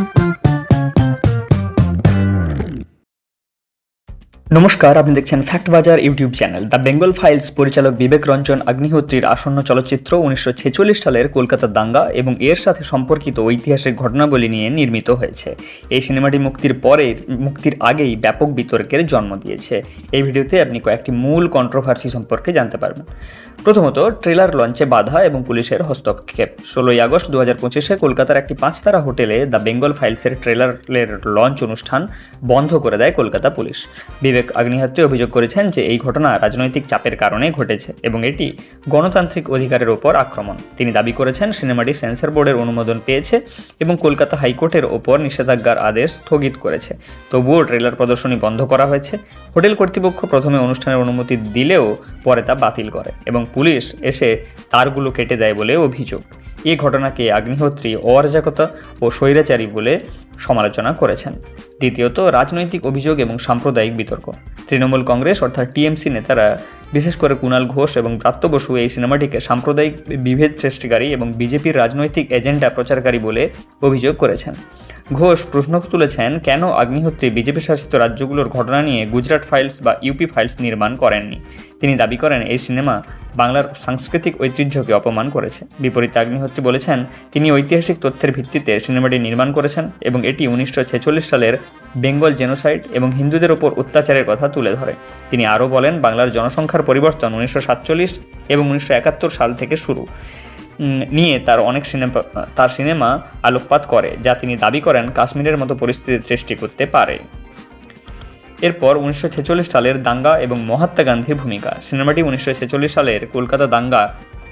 Thank you. নমস্কার, আপনি দেখছেন fact Bazar YouTube channel. The Bengal files পরিচালক বিবেক রঞ্জন অগ্নিহোত্রীর আসন্ন চলচ্চিত্র উনিশশো ছেচল্লিশ সালের কলকাতা দাঙ্গা এবং এর সাথে সম্পর্কিত ঐতিহাসিক ঘটনাবলী নিয়ে নির্মিত হয়েছে। এই সিনেমাটি মুক্তির পরে, মুক্তির আগেই ব্যাপক বিতর্কের জন্ম দিয়েছে। এই ভিডিওতে আপনি কয়েকটি মূল কন্ট্রোভার্সি সম্পর্কে জানতে পারবেন। প্রথমত, ট্রেলার লঞ্চে বাধা এবং পুলিশের হস্তক্ষেপ। ষোলোই আগস্ট দু হাজার পঁচিশে কলকাতার একটি পাঁচতারা হোটেলে দ্য বেঙ্গল ফাইলসের ট্রেলারের লঞ্চ অনুষ্ঠান বন্ধ করে দেয় কলকাতা পুলিশ। বিবেক আগ্নিহোত্রী অভিযোগ করেছেন যে এই ঘটনা রাজনৈতিক চাপের কারণে ঘটেছে এবং এটি গণতান্ত্রিক অধিকারের ওপর আক্রমণ। তিনি দাবি করেছেন, সিনেমাটি সেন্সর বোর্ডের অনুমোদন পেয়েছে এবং কলকাতা হাইকোর্টের ওপর নিষেধাজ্ঞার আদেশ স্থগিত করেছে। তবুও ট্রেলার প্রদর্শনী বন্ধ করা হয়েছে। হোটেল কর্তৃপক্ষ প্রথমে অনুষ্ঠানের অনুমতি দিলেও পরে তা বাতিল করে এবং পুলিশ এসে তারগুলো কেটে দেয় বলে অভিযোগ। এই ঘটনাকে আগ্নিহোত্রী অরাজকতা ও স্বৈরাচারী বলে সমালোচনা করেছেন। দ্বিতীয়ত, রাজনৈতিক অভিযোগ এবং সাম্প্রদায়িক বিতর্ক। তৃণমূল কংগ্রেস অর্থাৎ টিএমসি নেতারা, বিশেষ করে কুণাল ঘোষ এবং প্রাপ্ত বসু এই সিনেমাটিকে সাম্প্রদায়িক বিভেদ সৃষ্টিকারী এবং বিজেপির রাজনৈতিক এজেন্ডা প্রচারকারী বলে অভিযোগ করেছেন। ঘোষ প্রশ্ন তুলেছেন, কেন আগ্নিহোত্রী বিজেপি শাসিত রাজ্যগুলোর ঘটনা নিয়ে গুজরাট ফাইলস বা ইউপি ফাইলস নির্মাণ করেননি? তিনি দাবি করেন, এই সিনেমা বাংলার সাংস্কৃতিক ঐতিহ্যকে অপমান করেছে। বিপরীতে আগ্নিহোত্রী বলেছেন, তিনি ঐতিহাসিক তথ্যের ভিত্তিতে সিনেমাটি নির্মাণ করেছেন এবং এটি উনিশশো ছেচল্লিশ সালের বেঙ্গল জেনোসাইড এবং হিন্দুদের ওপর অত্যাচারের কথা তুলে ধরে। তিনি আরও বলেন, বাংলার জনসংখ্যার পরিবর্তন উনিশশো সাতচল্লিশ এবং উনিশশো একাত্তর সাল থেকে শুরু নিয়ে তার অনেক সিনেমা, তার সিনেমা আলোকপাত করে, যা তিনি দাবি করেন কাশ্মীরের মতো পরিস্থিতি সৃষ্টি করতে পারে। এরপর উনিশশো ছেচল্লিশ সালের দাঙ্গা এবং মহাত্মা গান্ধীর ভূমিকা। সিনেমাটি উনিশশো ছেচল্লিশ সালের কলকাতা দাঙ্গা,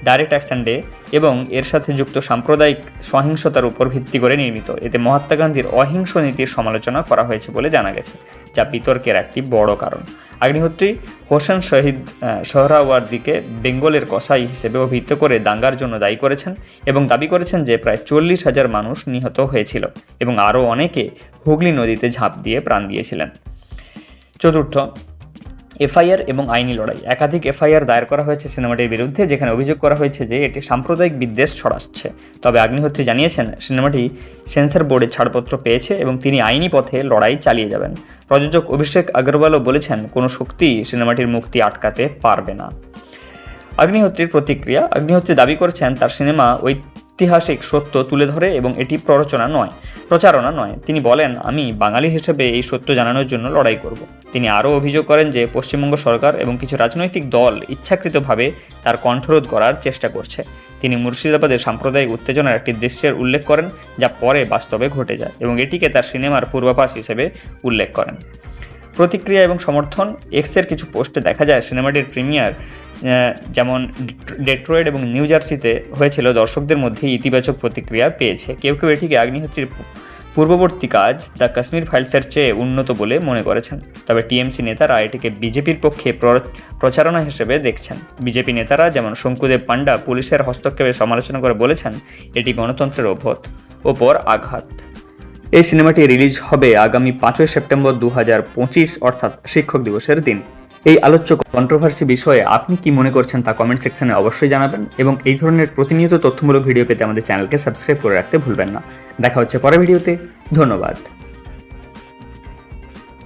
ডাইরেক্ট অ্যাকশন ডে এবং এর সাথে যুক্ত সাম্প্রদায়িক সহিংসতার উপর ভিত্তি করে নির্মিত। এতে মহাত্মা গান্ধীর অহিংস নীতির সমালোচনা করা হয়েছে বলে জানা গেছে, যা বিতর্কের একটি বড় কারণ। আগ্নিহোত্রী হোসেন শহীদ সোহরাওয়ার্দিকে বেঙ্গলের কসাই হিসেবে অভিহিত করে দাঙ্গার জন্য দায়ী করেছেন এবং দাবি করেছেন যে প্রায় চল্লিশ হাজার মানুষ নিহত হয়েছিল এবং আরও অনেকে হুগলি নদীতে ঝাঁপ দিয়ে প্রাণ দিয়েছিলেন। চতুর্থ, এফআইআর এবং আইনি লড়াই। একাধিক এফআইআর দায়ের করা হয়েছে সিনেমাটির বিরুদ্ধে, যেখানে অভিযোগ করা হয়েছে যে এটি সাম্প্রদায়িক বিদ্বেষ ছড়াচ্ছে। তবে আগ্নিহোত্রী জানিয়েছেন, সিনেমাটি সেন্সর বোর্ডের ছাড়পত্র পেয়েছে এবং তিনি আইনি পথে লড়াই চালিয়ে যাবেন। প্রযোজক অভিষেক আগরওয়ালও বলেছেন, কোনো শক্তি সিনেমাটির মুক্তি আটকাতে পারবে না। অগ্নিহোত্রীর প্রতিক্রিয়া অগ্নিহোত্রী দাবি করেছেন, তার সিনেমা ঐতিহাসিক সত্য তুলে ধরে এবং এটি প্ররোচনা নয়, প্রচারণা নয়। তিনি বলেন, আমি বাঙালি হিসেবে এই সত্য জানানোর জন্য লড়াই করব। তিনি আরও অভিযোগ করেন যে পশ্চিমবঙ্গ সরকার এবং কিছু রাজনৈতিক দল ইচ্ছাকৃতভাবে তার কণ্ঠরোধ করার চেষ্টা করছে। তিনি মুর্শিদাবাদের সাম্প্রদায়িক উত্তেজনার একটি দৃশ্যের উল্লেখ করেন, যা পরে বাস্তবে ঘটে যায় এবং এটিকে তার সিনেমার পূর্বাভাস হিসেবে উল্লেখ করেন। প্রতিক্রিয়া এবং সমর্থন, এক্সের কিছু পোস্টে দেখা যায়, সিনেমাটির প্রিমিয়ার যেমন ডেট্রয়েড এবং নিউ জার্সিতে হয়েছিল দর্শকদের মধ্যে ইতিবাচক প্রতিক্রিয়া পেয়েছে। কেউ কেউ এটিকে আগ্নিহোত্রীর পূর্ববর্তী কাজ দ্য কাশ্মীর ফাইলসের চেয়ে উন্নত বলে মনে করেছেন। তবে টিএমসি নেতারা এটিকে বিজেপির পক্ষে প্র- প্রচারণা হিসেবে দেখছেন। বিজেপি নেতারা যেমন শঙ্কুদেব পান্ডা পুলিশের হস্তক্ষেপে সমালোচনা করে বলেছেন, এটি গণতন্ত্রের ওপর ওপর আঘাত। এই সিনেমাটি রিলিজ হবে আগামী পাঁচই সেপ্টেম্বর দু হাজার পঁচিশ, অর্থাৎ শিক্ষক দিবসের দিন। এই আলোচ্য কন্ট্রোভার্সি বিষয়ে আপনি কি মনে করছেন তা কমেন্ট সেকশনে অবশ্যই জানাবেন এবং এই ধরনের প্রতিনিয়ত তথ্যমূলক ভিডিও পেতে আমাদের চ্যানেলকে সাবস্ক্রাইব করে রাখতে ভুলবেন না। দেখা হচ্ছে পরের ভিডিওতে ধন্যবাদ।